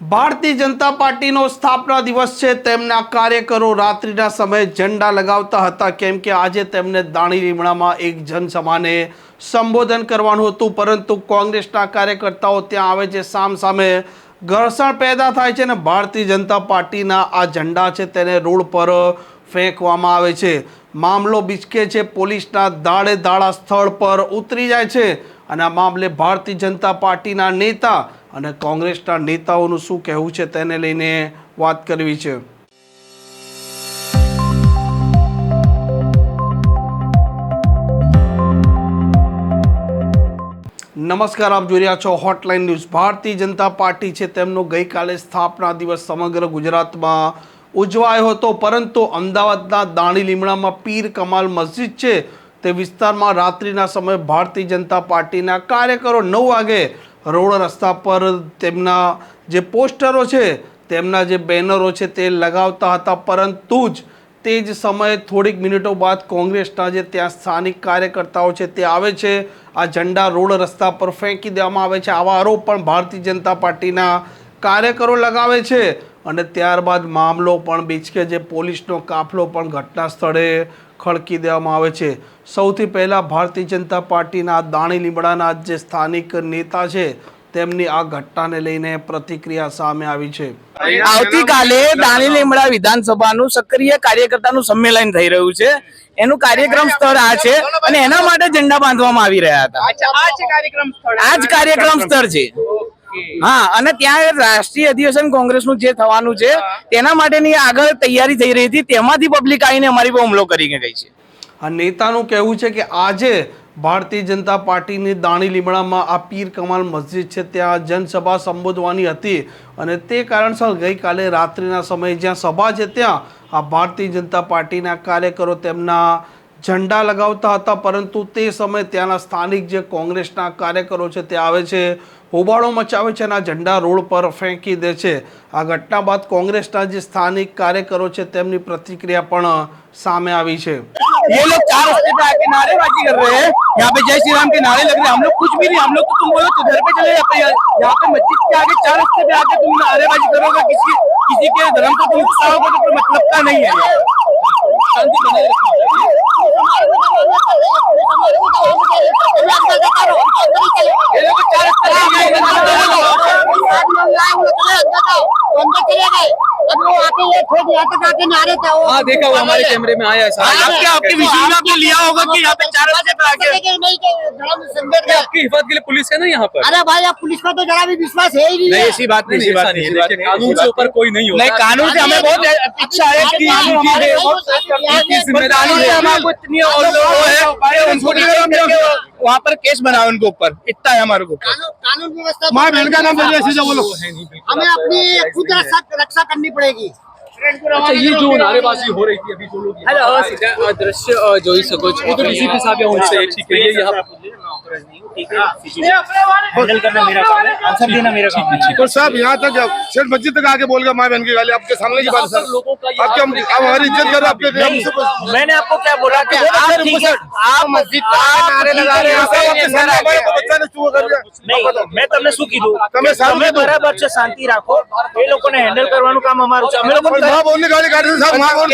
ભારતીય જનતા પાર્ટીનો સ્થાપના દિવસ છે. તેમના કાર્યકરો રાત્રિના સમયે ઝંડા લગાવતા હતા. કેમ કે આજે તેમને દાણી લીમડામાં એક જનસભાને સંબોધન કરવાનું હતું. પરંતુ કોંગ્રેસના કાર્યકર્તાઓ ત્યાં આવે છે. સામ સામે ઘર્ષણ પેદા થાય છે અને ભારતીય જનતા પાર્ટીના આ ઝંડા છે તેને રોડ પર ફેંકવામાં આવે છે. મામલો બિચકે છે. પોલીસના દાડે દાડા સ્થળ પર ઉતરી જાય છે. અને આ મામલે ભારતીય જનતા પાર્ટીના નેતા અને કોંગ્રેસના નેતાઓનું શું કહેવું છે તેને લઈને વાત કરવી છે. નમસ્કાર, આપ જોઈ રહ્યા છો hotline news Bharatiya Janata party છે તેમનો ગઈકાલે સ્થાપના દિવસ સમગ્ર ગુજરાતમાં ઉજવાયો હતો, પરંતુ અમદાવાદના દાણી લીમડામાં પીર કમાલ મસ્જિદ છે તે વિસ્તારમાં રાત્રિના સમયે ભારતીય જનતા પાર્ટીના કાર્યકરો નવ વાગે રોડ રસ્તા પર તેમના જે પોસ્ટરો છે, તેમના જે બેનરો છે તે લગાવતા હતા. પરંતુ જ તે જ સમયે થોડીક મિનિટો બાદ કોંગ્રેસના જે ત્યાં સ્થાનિક કાર્યકર્તાઓ છે તે આવે છે. આ ઝંડા રોડ રસ્તા પર ફેંકી દેવામાં આવે છે. આવા આરોપ પણ ભારતીય જનતા પાર્ટીના કાર્યકરો લગાવે છે. અને ત્યારબાદ મામલો પણ બીચકે જે પોલીસનો કાફલો પણ ઘટના સ્થળે ખડકી દેવામાં આવે છે. સૌથી પહેલાં ભારતીય જનતા પાર્ટીના દાણી લીમડાના જે સ્થાનિક નેતા છે તેમની આ ઘટનાને લઈને પ્રતિક્રિયા સામે આવી છે. આવતીકાલે દાણી લીમડા વિધાનસભાનું સક્રિય કાર્યકર્તાનું સંમેલન થઈ રહ્યું છે. એનું કાર્યક્રમ સ્થળ આ છે અને એના માટે ઝંડા બાંધવામાં આવી રહ્યા હતા. આ જ કાર્યક્રમ સ્થળ. આ જ કાર્યક્રમ સ્થળ છે. હા અને ત્યાં રાષ્ટ્રીય અધિવેશન કોંગ્રેસનું જે થવાનું છે તેના માટેની આગળ તૈયારી થઈ રહી હતી તેમાંથી પબ્લિક આવીને અમારી પર હુમલો કરીને ગઈ છે. આ નેતાનું કહેવું છે કે આજે ભારતીય જનતા પાર્ટીની દાણી લીમડામાં આ પીર કમાલ મસ્જિદ છે ત્યાં જનસભા સંબોધવાની હતી અને તે કારણસર ગઈકાલે રાત્રિના સમયે જ્યાં સભા છે ત્યાં આ ભારતીય જનતા પાર્ટીના કાર્યકરો તેમના ઝંડા લગાવતા હતા પરંતુ તે સમયે ત્યાંના સ્થાનિક જે કોંગ્રેસના કાર્યકરો છે તે આવે છે હોબાળો મચાવે છે અને આ ઝંડા રોડ પર ફેંકી દે છે આ ઘટના બાદ કોંગ્રેસના જે સ્થાનિક કાર્યકરો છે તેમની પ્રતિક્રિયા પણ સામે આવી છે ये लोग चार रस्ते पे आके नारेबाजी कर रहे हैं यहाँ पे जय श्री राम के नारे लग रहे हैं हम लोग कुछ भी नहीं हम लोग तो तुम बोलो तो घर पे चले जाते हैं यहाँ पे मस्जिद के आगे चार रस्ते पे आके तुम नारेबाजी करोगे किसी किसी के धर्म को तुम उकसाओगे तो कोई मतलब का नहीं है शांति बनाए रखनी चाहिए हाँ देखा वो हमारे कैमरे में आया है आपके आपके आपने लिया होगा कि यहाँ पे चार बजे आपकी हिफाजत के लिए पुलिस है ना यहाँ पर? अरे भाई आप पुलिस का तो जरा भी विश्वास है ही नहीं ऐसी बात नहीं बात नहीं कानून से ऊपर कोई नहीं होता। कानून से हमें बहुत अच्छा है ज़िम्मेदारी है। उनको वहाँ पर केस बनाओ उनके ऊपर इतना है हमारे को कानून कानून व्यवस्था माँ बहन का नाम बोलिए ऐसे जो बोलो हमें अपनी खुद रक्षा रक्षा करनी पड़ेगी अच्छा ये जो नारेबाजी हो रही थी अभी जो लोग यहाँ पर आए, આ દ્રશ્ય અ, જોઈ શકો છો તો ડીસીપી સાહેબ यहाँ से ठीक है ये यहाँ हैंडल करना मेरा काम है आंसर देना मेरा काम है तो साहब यहाँ तक सिर्फ मस्जिद तक आके बोल गया माँ बहन की गाली आपके सामने की बात है सर लोगों का ये आपके हम आप हमारी इज्जत कर रहे हैं, आपके नहीं हम सब- मैंने आपको क्या बोला कि आप ठीक है आप मस्जिद पर आके नारे लगा रहे साहब, आपके हो सामने हमारे को बच्चा ने चूहा कर दिया નહીં મેં તમને શું કીધું તમે સારું તમે કીધું. બરાબર છે શાંતિ રાખો એ લોકોને હેન્ડલ કરવાનું કામ અમારું છે અમે લોકો સાહેબ ઓની ગાડી કાઢી સાહેબ માગોન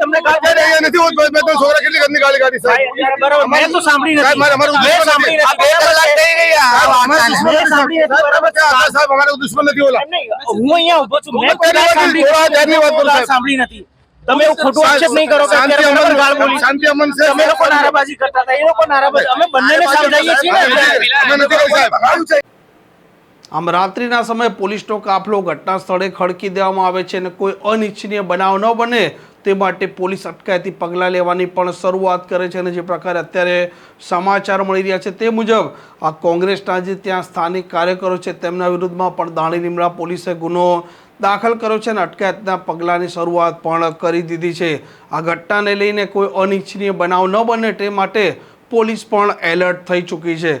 તમને કાઢી નથી હું મેં તો છોકરા કેટલી ગંદી ગાડી કાઢી સાહેબ બરાબર મેં તો સાંભળી નથી સાહેબ મારું ઉદ્દેશ સાંભળી આ બે કલાક થઈ ગઈ યાર સાહેબ અમારો દુશ્મન નથી ઓલા હું અહીંયા ઉભો છું મેં કોઈ વાત સાંભળી નથી તમે એવું ખોટું આક્ષેપ નહીં કરો કે અત્યારે અમન ગાળ બોલી શાંતિ અમન છે અમે લોકો નારાબાજી કરતા હતા એ લોકો નારાબાજી અમે બંનેને સમજાવીએ છીએ ને અમે નથી સાહેબ સાહેબ આમ રાત્રિના સમયે પોલીસનો કાફલો ઘટના સ્થળે ખડકી દેવામાં આવે છે અને કોઈ અનિચ્છનીય બનાવ ન બને તે માટે પોલીસ અટકાયતી પગલાં લેવાની પણ શરૂઆત કરે છે અને જે પ્રકારે અત્યારે સમાચાર મળી રહ્યા છે તે મુજબ આ કોંગ્રેસના જે ત્યાં સ્થાનિક કાર્યકરો છે તેમના વિરુદ્ધમાં પણ દાણી પોલીસે ગુનો દાખલ કર્યો છે અને અટકાયતના પગલાંની શરૂઆત પણ કરી દીધી છે. આ ઘટનાને લઈને કોઈ અનિચ્છનીય બનાવ ન બને તે માટે પોલીસ પણ એલર્ટ થઈ ચૂકી છે.